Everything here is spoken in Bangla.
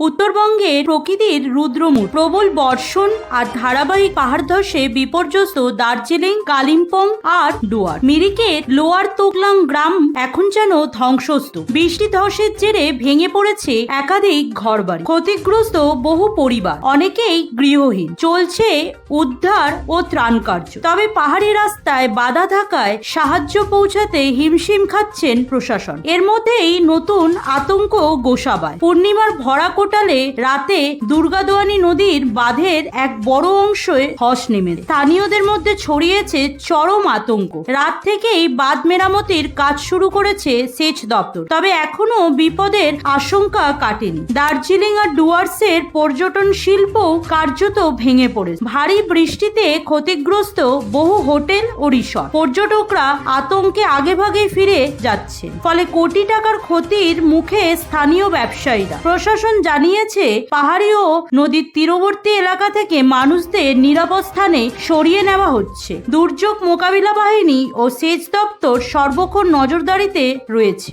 উত্তরবঙ্গের প্রকৃতির রুদ্রমূর প্রবল বর্ষণ আর ধারাবাহিক পাহাড় ধসে বিপর্যস্ত দার্জিলিং, কালিম্পং আর ডুয়ার। মিরিকের লোয়ার তোকলাং গ্রাম এখন যেন ধ্বংসস্তূপ। বৃষ্টি ধসের জেরে ভেঙে পড়েছে একাধিক ঘরবাড়ি, ক্ষতিগ্রস্ত বহু পরিবার, অনেকেই গৃহহীন। চলছে উদ্ধার ও ত্রাণ কার্য। তবে পাহাড়ি রাস্তায় বাধা থাকায় সাহায্য পৌঁছাতে হিমশিম খাচ্ছেন প্রশাসন। এর মধ্যেই নতুন আতঙ্ক গোসাবায়। পূর্ণিমার ভরা কোটালে রাতে দুর্গাদোয়ানি নদীর বাঁধের এক বড় অংশে ধস নেমেছে স্থানীয়দের মধ্যে ছড়িয়েছে চরম আতঙ্ক। রাত থেকেই বাঁধ মেরামতির কাজ শুরু করেছে সেচ দপ্তর। তবে এখনও বিপদের আশঙ্কা কাটেনি। দার্জিলিং আর ডুয়ার্সের পর্যটন শিল্প কার্যত ভেঙে পড়েছে। ভারী বৃষ্টিতে ক্ষতিগ্রস্ত বহু হোটেল ও রিসর্ট। পর্যটকরা আতঙ্কে আগেভাগে ফিরে যাচ্ছে ফলে কোটি টাকার ক্ষতির মুখে স্থানীয় ব্যবসায়ীরা। প্রশাসন জানিয়েছে, পাহাড়ি ও নদীর তীরবর্তী এলাকা থেকে মানুষদের নিরাপদ স্থানে সরিয়ে নেওয়া হচ্ছে। দুর্যোগ মোকাবিলা বাহিনী ও সেচ দপ্তর সর্বক্ষণ নজরদারিতে রয়েছে।